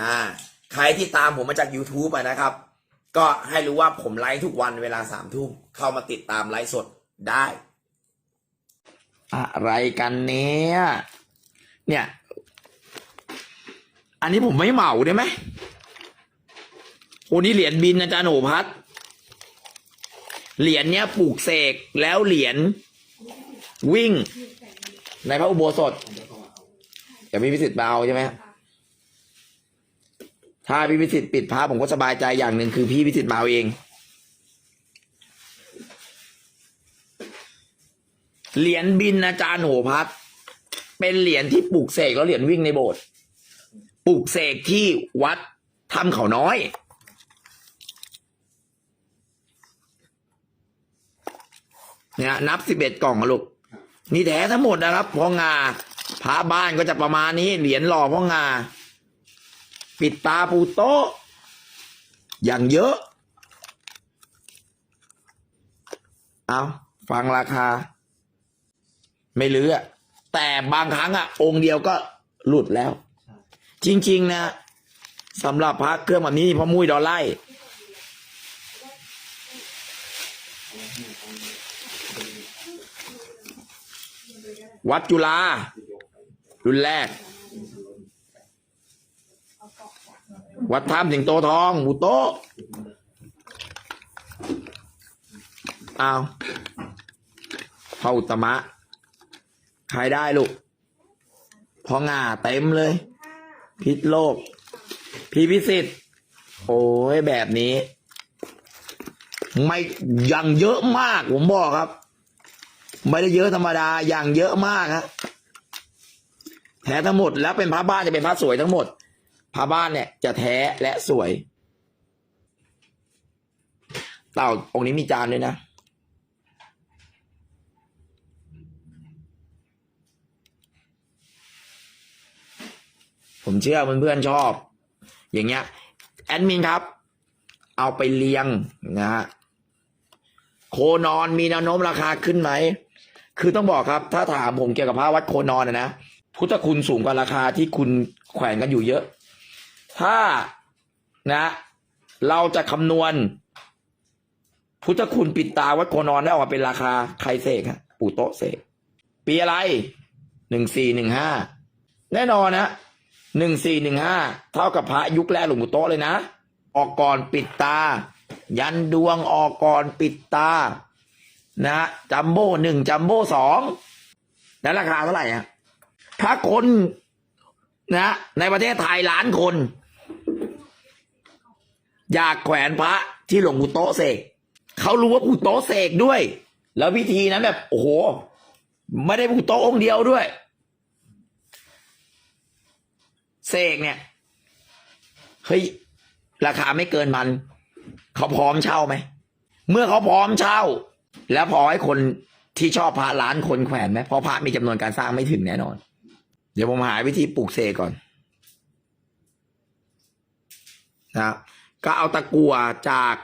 อ่าใครที่ตามผมมาจาก YouTube อะนะครับ ก็ให้รู้ว่าผมไลฟ์ทุกวันเวลาสามทุ่มเข้ามาติดตามไลฟ์สดได้ อะไรกันเนี่ยเนี่ย อันนี้ผมไม่เหมาได้ไหมโอ้นี่เหรียญบินอาจารย์โอพัทเหรียญเนี้ยปลูกเสกแล้วเหรียญวิ่ง ในพระอุโบสถอย่ามีพิสิทธิ์มาเอาใช่ไหม ถ้าพี่พิสิทธิ์ปิดพระผมก็สบายใจอย่างหนึ่งคือพี่พิสิทธิ์มาเอาเอง เหรียญบินอาจารย์โหพัดเป็นเหรียญที่ปลูกเสกแล้วเหรียญวิ่งในโบสถ์ปลูกเสกที่วัดถ้ำเขาน้อยเนี่ยนับสิบเอ็ดกล่องลูกนี่แท้ทั้งหมดนะครับพ่องาพระบ้านก็จะประมาณนี้เหรียญหล่อพ่องา ปิดตาปูโต๊ะ อย่างเยอะ เอาฟังราคา ไม่ลืออะแต่บางครั้งอะองค์เดียวก็หลุดแล้ว จริง ๆ นะสำหรับพระเครื่องแบบนี้พ่อมุ้ยดอไล่วัดจุฬารุ่นแรก วัดถ้ำสิงโตทองหมูโตะอ้าวพระอุตมะขายได้ลูกพองาเต็มเลย พิษโลก พี่พิสิทธิ์โอ้ยแบบนี้ ไม่อยังเยอะมากผมบอกครับ ไม่ได้เยอะธรรมดาอย่างเยอะมากฮะแท้ทั้งหมดแล้วเป็นพระบ้านจะเป็นพระสวยทั้งหมด พระบ้านเนี่ยจะแท้และสวย เต่าองค์นี้มีจานด้วยนะผมเชื่อเพื่อนๆชอบ อย่างเงี้ยแอดมินครับ เอาไปเลี้ยงนะฮะโคนอนมีแนวโน้มราคาขึ้นไหม คือต้องบอกครับถ้าถามผมเกี่ยวกับพระวัดโคนอนนะนะพุทธคุณสูงกว่าราคาที่คุณแขวนกันอยู่เยอะ ถ้านะ เราจะคำนวณ พุทธคุณปิดตาวัดโคนอนได้ออกมาเป็นราคาใครเสกฮะปู่โต๊ะเสกปีอะไรหนึ่งสี่หนึ่งห้าแน่นอนนะหนึ่งสี่หนึ่งห้าเท่ากับพระยุคแรกหลวงปู่โต๊ะเลยนะ ออกก่อนปิดตา ยันดวงออกก่อนปิดตา นะจัมโบ้หนึ่งจัมโบ้สองแล้วราคาเท่าไหร่อะถ้าคนนะ ในประเทศไทยล้านคน อยากแขวนพระที่หลวงปู่โต๊ะเสกเขารู้ว่าปู่โต๊ะเสกด้วย แล้วพิธีนั้นแบบโอ้โห ไม่ได้ปู่โต๊ะองค์เดียวด้วย เสกเนี่ยเฮ้ยราคาไม่เกินมันเขาพร้อมเช่าไหมเมื่อเขาพร้อมเช่า แล้วพอให้คนที่ชอบพระล้านคนแขวนไหมเพราะพระมีจำนวนการสร้างไม่ถึงแน่นอน เดี๋ยวผมหาวิธีปลูกเสกก่อนนะ ก็เอาตะกัวจาก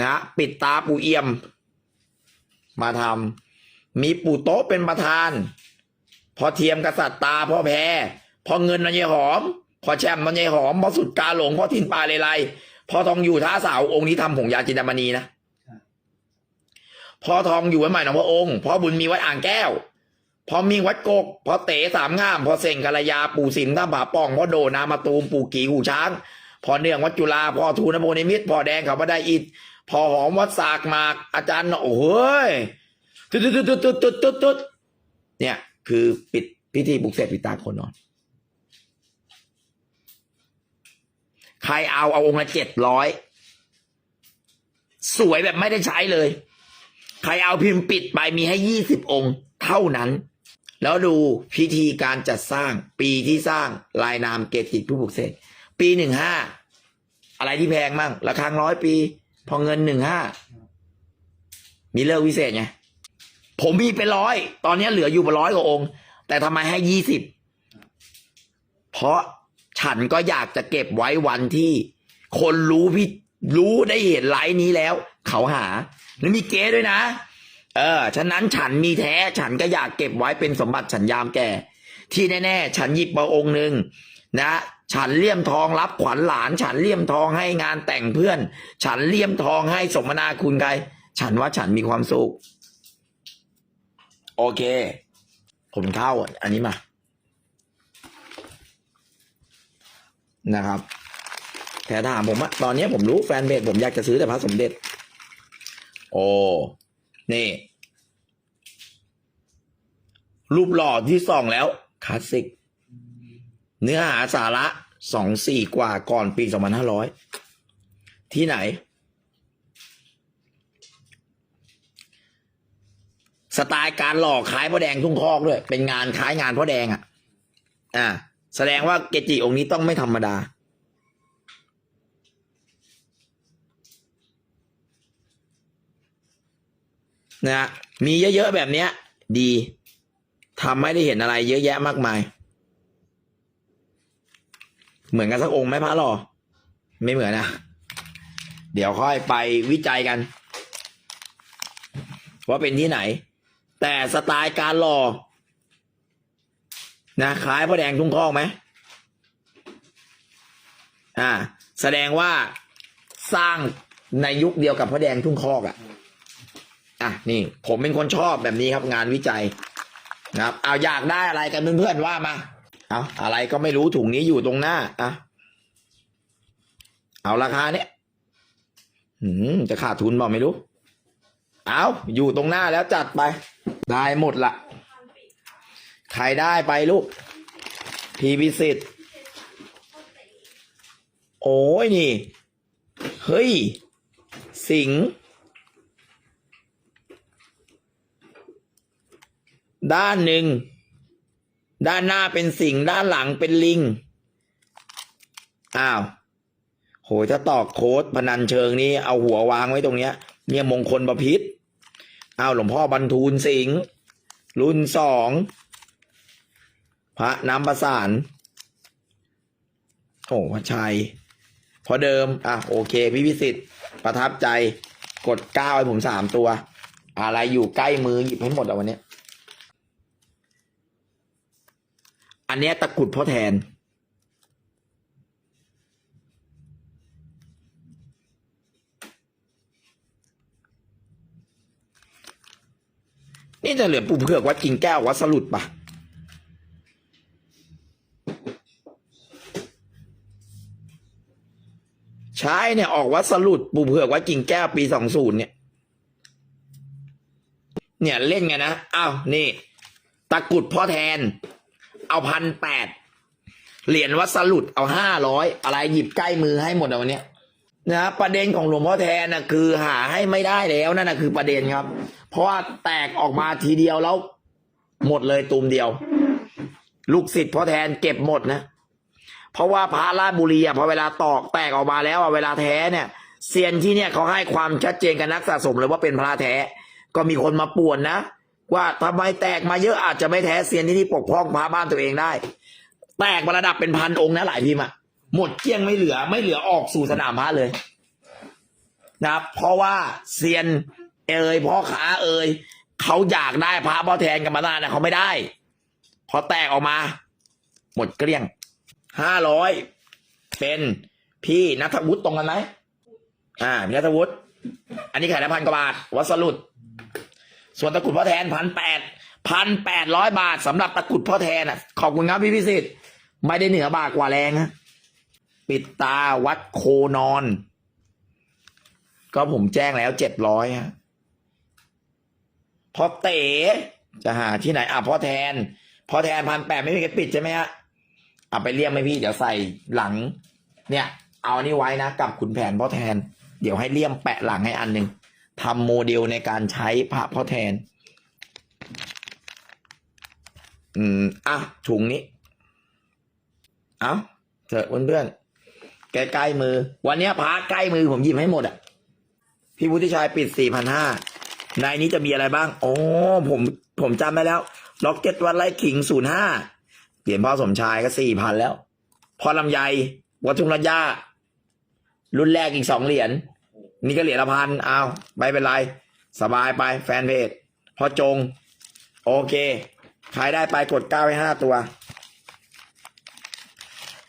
นะปิดตาปูเอี่ยม มาทำมีปู่โต๊ะเป็นประธาน พอเทียมกษัตริย์ตาพ่อแพรพอเงินนนยายหอม พอแชมป์นนยายหอม พอสุดกาหลงพอทินปลาเลไลพอทองอยู่ท้าสาวองค์นี้ทำผงยาจินดามณีนะพอทองอยู่ไว้ใหม่หนองพระองค์พอบุญมีวัดอ่างแก้ว พอมีวัดกก พอเต๋สามงาม พอเส่งกัลยาปู่สินท่าผาป่อง พอโดนามาตูมปู่กีหูช้าง พอเนื่องวัดจุฬาพอทูนโพนิมิตพอแดงเขาบัไดอิฐพอหอมวัดสากหมาก อาจารย์โอ้โหยตุ๊ดตุ๊ดตุ๊ดตุ๊ดตุ๊ดตุ๊ดตุ๊ดเนี่ย คือปิดพิธีปลุกเสกปิดตาคนนอน ใครเอาเอาองค์ละเจ็ดร้อยสวยแบบไม่ได้ใช้เลย ใครเอาพิมพ์ปิดไปมีให้ยี่สิบองค์เท่านั้น แล้วดูพิธีการจัดสร้างปีที่สร้างลายนามเกจิผู้ปลุกเสก ปีหนึ่งห้าอะไรที่แพงมั่งระฆังร้อยปี พอเงินหนึ่งห้ามีเลิกวิเศษไงผมมีเป็นร้อย ตอนนี้เหลืออยู่ปร้อยกว่าองค์ แต่ทำไมให้ยี่สิบเพราะฉันก็อยากจะเก็บไว้วันที่คนรู้พี่รู้ได้เห็นไลฟ์นี้แล้ว เขาหาแล้วมีเก๊ด้วยนะ เออ ฉะนั้นฉันมีแท้ ฉันก็อยากเก็บไว้เป็นสมบัติฉันยามแก่ ที่แน่ ๆ ฉันหยิบมาองค์หนึ่งนะ ฉันเลี่ยมทองรับขวัญหลาน ฉันเลี่ยมทองให้งานแต่งเพื่อน ฉันเลี่ยมทองให้สมนาคุณใคร ฉันว่าฉันมีความสุข โอเค ผมเข้าอันนี้มา นะครับแต่ถามผมอะตอนนี้ผมรู้แฟนเพจผมอยากจะซื้อแต่พระสมเด็จ โอ้ นี่ รูปหล่อที่สองแล้วคลาสสิก เนื้อหาสาระสองสี่กว่าก่อนปีสองพันห้าร้อยที่ไหน สไตล์การหล่อคล้ายพ่อแดงทุ่งคอกด้วย เป็นงานคล้ายงานพ่อแดงอะ อ่า แสดงว่าเกจิองค์นี้ต้องไม่ธรรมดา นะฮะมีเยอะๆแบบเนี้ย ดีทำให้ได้เห็นอะไรเยอะแยะมากมาย เหมือนกันสักองค์ไหมพระหล่อไม่เหมือนนะเดี๋ยวค่อยไปวิจัยกัน ว่าเป็นที่ไหน แต่สไตล์การหล่อนะคล้ายพระแดงทุ่งคอกไหมอ่า แสดงว่าสร้างในยุคเดียวกับพระแดงทุ่งคอกอะ่ะอะนี่ ผมเป็นคนชอบแบบนี้ครับงานวิจัยนะครับ เอาอยากได้อะไรกันเพื่อนๆว่ามา เอาอะไรก็ไม่รู้ถุงนี้อยู่ตรงหน้าอะเอาราคาเนี้ยหืมจะขาดทุนบอกไม่รู้ เอาอยู่ตรงหน้าแล้วจัดไป ได้หมดละใครได้ไปลูก พีพิสิทธิ์โอ้ยนี่ เฮ้ย สิง ด้านหนึ่ง ด้านหน้าเป็นสิงห์ด้านหลังเป็นลิง อ้าว โหยถ้าตอกโค้ดพนันเชิงนี้เอาหัววางไว้ตรงเนี้ย เนี่ยมงคลประพิษอ้าวหลวงพ่อบรรทูลสิงห์รุ่นสองพระน้ำประสานโอ้พระชัย พอเดิม อะ โอเค พี่พิสิทธิ์ประทับใจ กดเก้าให้ผมสามตัว อะไรอยู่ใกล้มือหยิบให้หมดอะวันเนี้ย อันนี้ตะกุดพ่อแทน นี่จะเหลือปูเผือกวัดกิ่งแก้ววัดสลุดปะใช่เนี่ยออกวัดสลุดปูเผือกวัดกิ่งแก้วปีสองศูนย์เนี่ย เนี่ยเล่นไงนะอ้าวนี่ ตะกุดพ่อแทน เอาพันแปดเหรียญวัดสลุดเอาห้าร้อยอะไรหยิบใกล้มือให้หมดเอาวันเนี้ยนะประเด็นของหลวงพ่อแทนนะคือหาให้ไม่ได้แล้วนั่นนะคือประเด็นครับ เพราะว่าแตกออกมาทีเดียวแล้ว หมดเลยตูมเดียว ลูกศิษย์พ่อแทนเก็บหมดนะ เพราะว่าพระราชบุรีอะพอเวลาตอกแตกออกมาแล้วอะเวลาแท้เนี่ยเซียนที่เนี่ยเขาให้ความชัดเจนกับนักสะสมเลยว่าเป็นพระแท้ ก็มีคนมาป่วนนะ ว่าทำไมแตกมาเยอะอาจจะไม่แท้เซียนที่นี่ปกป้องพระบ้านตัวเองได้ แตกระดับเป็นพันองค์นะหลายพิมพ์อะหมดเกลี้ยงไม่เหลือไม่เหลือออกสู่สนามพระเลยนะครับเพราะว่าเซียนเอ่ยพ่อขาเอ่ยเขาอยากได้พระพ่อแทนกันมานานนะเขาไม่ได้ พอแตกออกมา หมดเกลี้ยงห้าร้อยเป็นพี่นัทวุฒิตรงกันไหมอ่าพี่นัทวุฒิอันนี้ขายได้พันกว่าบาทวัสลุด ส่วนตะกรุดพ่อแทนพันแปดพันแปดร้อยบาทสำหรับตะกรุดพ่อแทนอะ ขอบคุณครับพี่พิสิทธิ์ไม่ได้เหนือบากกว่าแรงนะปิดตาวัดโคนอน ก็ผมแจ้งแล้วเจ็ดร้อยฮะพอเต๋จะหาที่ไหนอะพ่อแทนพ่อแทนพันแปดไม่มีใครปิดใช่ไหมฮะเอาไปเรียกไหมพี่ เดี๋ยวใส่หลัง เนี่ย เอานนี้ไว้นะกับขุนแผนพ่อแทน เดี๋ยวให้เลี่ยมแปะหลังให้อันหนึ่ง ทำโมเดลในการใช้พระพ่อแทน อืม อะ ถุงนี้ เอาเถอะเพื่อนๆใกล้ๆมือ วันนี้พระใกล้มือผมหยิบให้หมดอะ พี่วุฒิชัยปิดสี่พันห้าในนี้จะมีอะไรบ้าง โอ้ผมผมจำได้แล้วล็อกเก็ตวัดไร่ขิงศูนย์ห้าเหรียญพ่อสมชายก็สี่พันแล้ว พอลำไยวัดทุ่งรัญญารุ่นแรกอีกสองเหรียญ นี่ก็เหรียญละพันเอาไม่เป็นไร สบายไปแฟนเพจพอจง โอเคขายได้ไปกดเก้าให้ห้าตัว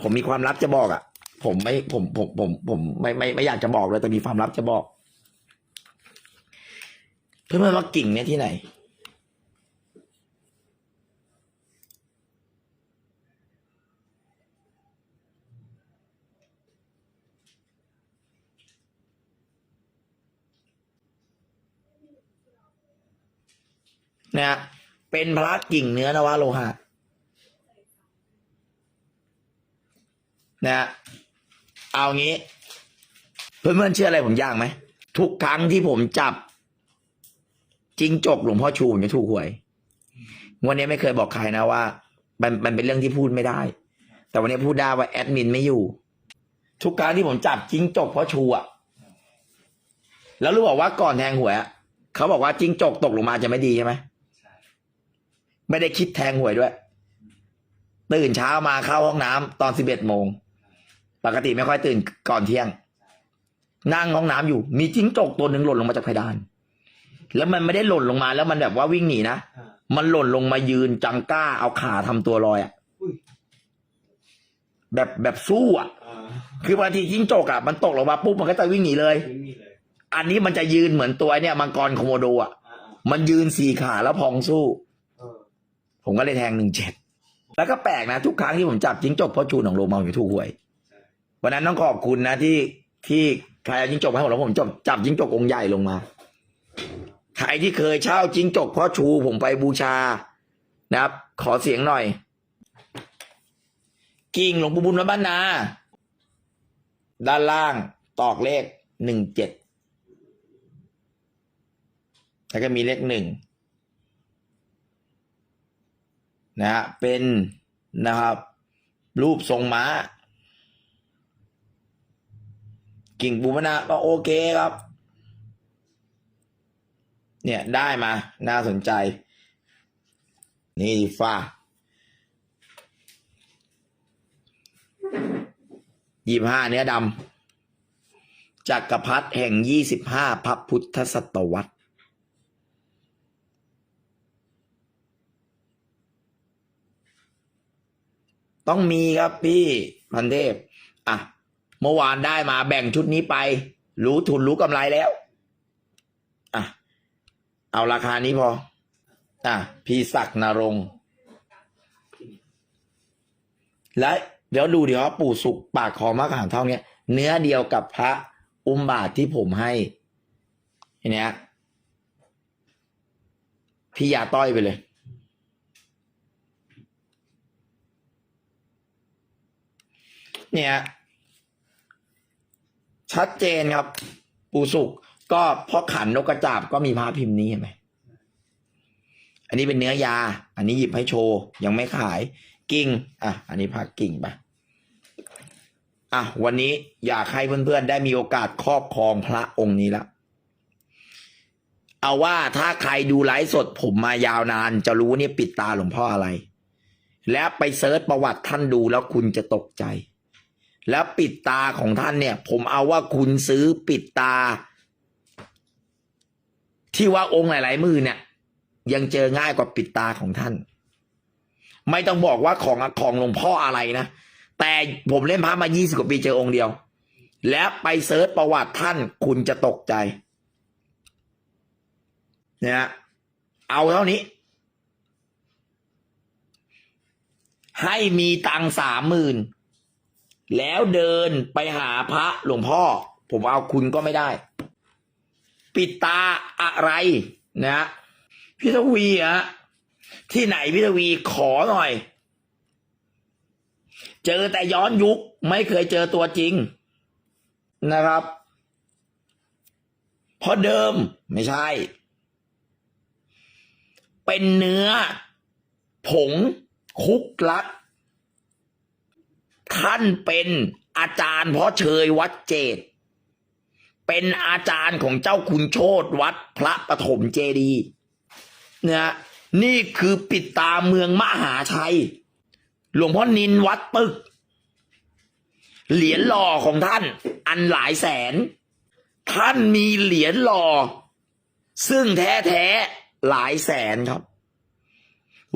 ผมมีความลับจะบอกอะ่ะ ผมไม่ผมผมผมผมไม่ไม่ไม่อยากจะบอกเลยแต่มีความลับจะบอก เพื่อนๆว่ากิ่งเนี่ยที่ไหน นะฮะเป็นพระกิ่งเนื้อนวโลหะนะฮะเอางี้ เพื่อนๆเชื่ออะไรผมยากไหม ทุกครั้งที่ผมจับจิงจกหลวงพ่อชูผมจะถูกหวยวันนี้ไม่เคยบอกใครนะว่า มันมันเป็นเรื่องที่พูดไม่ได้ แต่วันนี้พูดได้ว่าแอดมินไม่อยู่ ทุกครั้งที่ผมจับจิงจกพ่อชูอะแล้วรู้บอกว่าก่อนแทงหวยเขาบอกว่าจิงจกตกลงมาจะไม่ดีใช่ไหม ไม่ได้คิดแทงหวยด้วย ตื่นเช้ามาเข้าห้องน้ำตอนสิบเอ็ดโมง ปกติไม่ค่อยตื่นก่อนเที่ยง นั่งห้องน้ำอยู่ มีจิ้งจกตัวหนึ่งหล่นลงมาจากเพดาน แล้วมันไม่ได้หล่นลงมา แล้วมันแบบว่าวิ่งหนีนะ มันหล่นลงมายืนจังก้าเอาขาทำตัวลอยอะแบบแบบสู้อะอ่าคือบางทีจิ้งจกอะมันตกลงมาปุ๊บมันก็จะวิ่งหนีเลย อันนี้มันจะยืนเหมือนตัวเนี่ยมังกรโคโมโดอะอ่ามันยืนสี่ขาแล้วพองสู้ ผมก็เลยแทงหนึ่งเจ็ดแล้วก็แปลกนะ ทุกครั้งที่ผมจับจิ้งจกพ่อชูหนองโลมาผมจะถูกหวยวันนั้นต้องขอบคุณนะที่ที่ใครเอาจิ้งจกให้ผมแล้วผมจับจับจิ้งจกองค์ใหญ่ลงมาใครที่เคยเช่าจิ้งจกพ่อชูผมไปบูชานะครับ ขอเสียงหน่อย กิ่งหลวงปู่บุญวัดบ้านนา ด้านล่างตอกเลขหนึ่งเจ็ดแล้วก็มีเลขหนึ่ง นะฮะเป็นนะครับ รูปทรงม้า กิ่งบูมนาก็โอเคครับ เนี่ยได้มาน่าสนใจ นี่ฟ้ายี่ห้าเนื้อดำจักรพรรดิแห่งยี่สิบห้าพระพุทธศตวรรษ ต้องมีครับพี่พันเทพ อะ เมื่อวานได้มาแบ่งชุดนี้ไป รู้ทุนรู้กำไรแล้ว อะ เอาราคานี้พอ อะ พี่ศักนรงค์และเดี๋ยวดูเดี๋ยวปู่สุกปากคอมะขามเท่าเนี้ย เนื้อเดียวกับพระอุ้มบาทที่ผมให้เนี้ยพี่ยาต้อยไปเลย เนี่ย ชัดเจนครับ ปูสุกก็เพราะขันนกกระจาบก็มีพระพิมพ์นี้เห็นไหมอันนี้เป็นเนื้อยา อันนี้หยิบให้โชว์ยังไม่ขายกิ่งอะ อันนี้พากิ่งไปอะวันนี้อยากให้เพื่อนๆได้มีโอกาสครอบครองพระองค์นี้ละเอาว่าถ้าใครดูไลฟ์สดผมมายาวนาน จะรู้เนี่ยปิดตาหลวงพ่ออะไร และไปเซิร์ชประวัติท่านดูแล้วคุณจะตกใจ แล้วปิดตาของท่านเนี่ย ผมเอาว่าคุณซื้อปิดตา ที่ว่าองค์หลาย ๆ มือเนี่ย ยังเจอง่ายกว่าปิดตาของท่าน ไม่ต้องบอกว่าของของหลวงพ่ออะไรนะ แต่ผมเล่นพระมา 20 กว่าปีเจอองค์เดียว แล้วไปเซิร์ชประวัติท่านคุณจะตกใจเนี่ยเอาเท่านี้ ให้มีตังสามหมื่น แล้วเดินไปหาพระหลวงพ่อ ผมเอาคุณก็ไม่ได้ ปิดตาอะไรนะพี่ทวีอะที่ไหนพี่ทวีขอหน่อย เจอแต่ย้อนยุคไม่เคยเจอตัวจริง นะครับเพราะเดิมไม่ใช่ เป็นเนื้อ ผงคุกลัก ท่านเป็นอาจารย์เพราะเชยวัดเจดเป็นอาจารย์ของเจ้าคุณโชตวัดพระปฐมเจดีย์นะนี่คือปิดตาเมืองมหาชัย หลวงพ่อนินวัดตึก เหรียญหล่อของท่านอันหลายแสน ท่านมีเหรียญหล่อ ซึ่งแท้ๆหลายแสนครับ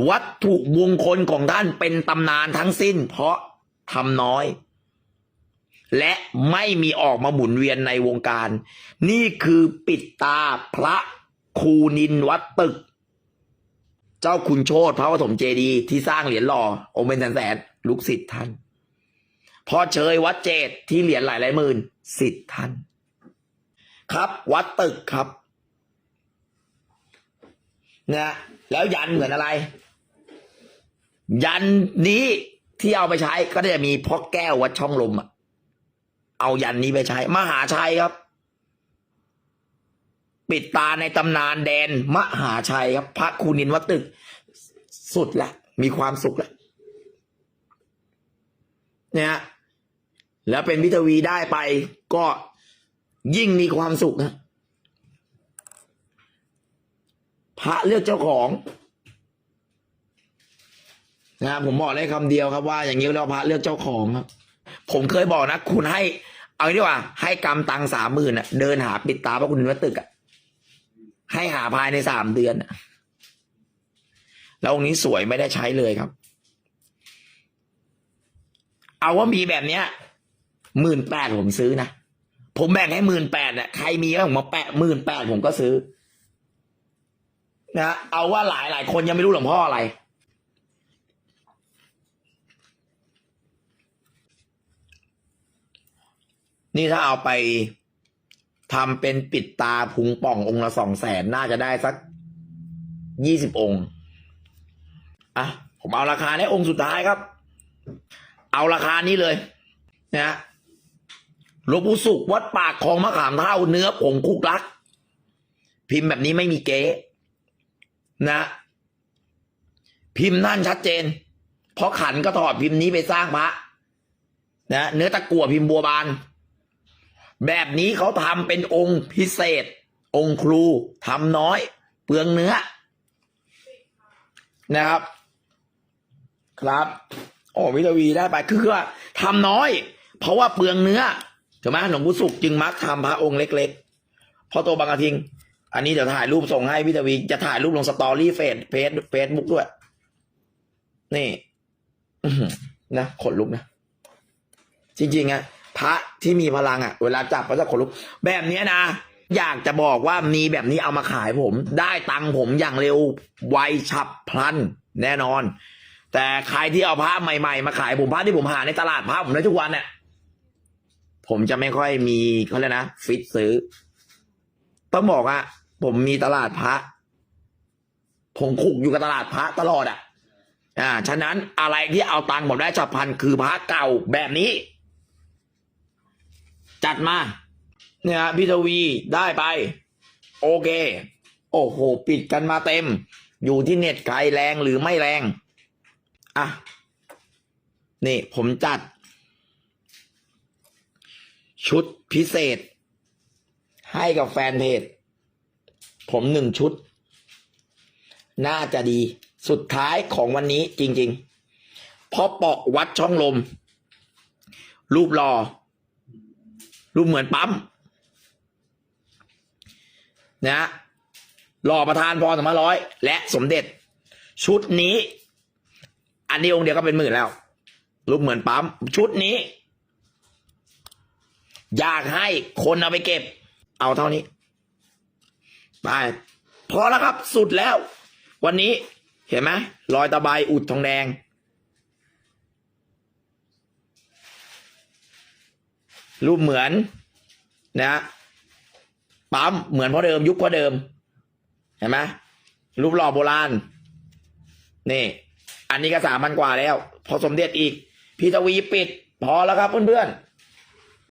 วัตถุมงคลของท่านเป็นตำนานทั้งสิ้นเพราะ ทำน้อย และไม่มีออกมาหมุนเวียนในวงการ นี่คือปิดตาพระครูนินวัดตึก เจ้าคุณโชตพระปฐมเจดีที่สร้างเหรียญหล่อองค์เป็นแสนๆลูกศิษย์ท่านพอเชยวัดเจดที่เหรียญหลายหลายหมื่นศิษย์ท่าน ครับ วัดตึกครับนะแล้วยันเหมือนอะไร ยันนี้ ที่เอาไปใช้ก็จะมีพ่อแก้ววัดช่องลมอะเอายันนี้ไปใช้ มหาชัยครับ ปิดตาในตำนานแดน มหาชัยครับ พระคูนินวัดตึก สุดละมีความสุขแล้วเนี่ยแล้วเป็นพิทวีได้ไปก็ยิ่งมีความสุขนะพระเลือกเจ้าของ นะผมบอกได้คำเดียวครับว่าอย่างนี้เรียกว่าพระเลือกเจ้าของครับ ผมเคยบอกนะ คุณให้ เอางี้ดีกว่า ให้กำตังสามหมื่นอะ เดินหาปิดตาพระคุณนวัดตึกอะให้หาภายในสามเดือนแล้วองค์นี้สวยไม่ได้ใช้เลยครับ เอาว่ามีแบบเนี้ยหมื่นแปดผมซื้อนะผมแบ่งให้หมื่นแปดน่ะใครมีก็ผมมาแปะหมื่นแปดผมก็ซื้อนะเอาว่าหลายหลายคนยังไม่รู้หลวงพ่ออะไร นี่ถ้าเอาไปทำเป็นปิดตาพุงป่ององค์ละสองแสนน่าจะได้สักยี่สิบองค์ อะ ผมเอาราคาในองค์สุดท้ายครับ เอาราคานี้เลยนะหลวงปู่สุขวัดปากคลองมะขามเท่าเนื้อผงคุกลัก พิมพ์แบบนี้ไม่มีเก๊นะ พิมพ์นั่นชัดเจน เพราะขันก็ถอดพิมพ์นี้ไปสร้างพระนะเนื้อตะกั่วพิมพ์บัวบาน แบบนี้เขาทำเป็นองค์พิเศษ องค์ครูทำน้อย เปลืองเนื้อ นะครับ ครับโอ้วิทวีได้ไปคือว่าทำน้อย เพราะว่าเปลืองเนื้อถูกไหมหลวงปู่สุขจึงมักทำพระองค์เล็กๆพราะตัวบางกระทิง อันนี้เดี๋ยวถ่ายรูปส่งให้วิทวีจะถ่ายรูปลงสตอรี่เฟซเฟซเฟซบุ๊กด้วย นี่นะขนลุกนะ จริงๆอะ พระที่มีพลังอะ เวลาจับก็จะขนลุกแบบเนี้ยนะ อยากจะบอกว่ามีแบบนี้เอามาขายผม ได้ตังค์ผมอย่างเร็วไวฉับพลัน แน่นอน แต่ใครที่เอาพระใหม่ๆ มาขายผมพระที่ผมหาในตลาดพระผมได้ทุกวันเนี่ยผมจะไม่ค่อยมีเขาเลยนะ ฟิตซื้อ ต้องบอกว่าผมมีตลาดพระ ผมคุกอยู่กับตลาดพระตลอดอะ อ่า ฉะนั้นอะไรที่เอาตังค์ผมได้ฉับพลันคือพระเก่าแบบนี้ จัดมา เนี่ยพี่ทวีได้ไป โอเค โอ้โห ปิดกันมาเต็ม อยู่ที่เน็ตใครแรงหรือไม่แรง อะ นี่ผมจัด ชุดพิเศษ ให้กับแฟนเพจ ผมหนึ่งชุด น่าจะดีสุดท้ายของวันนี้จริง ๆพราะเปาะวัดช่องลม รูปรอ รูปเหมือนปั๊มนะหล่อประธานพรสองพันร้อยและสมเด็จ ชุดนี้ อันนี้องค์เดียวก็เป็นหมื่นแล้ว รูปเหมือนปั๊มชุดนี้ อยากให้คนเอาไปเก็บ เอาเท่านี้ไปพอแล้วครับสุดแล้ว วันนี้เห็นไหมรอยตะไบอุดทองแดง รูปเหมือนนะปั๊มเหมือนพ่อเดิม ยุคพ่อเดิม เห็นไหมรูปหล่อโบราณ นี่ อันนี้ก็สามพันกว่าแล้ว พอสมเด็จอีก พีทวีปิด พอแล้วครับเพื่อนๆ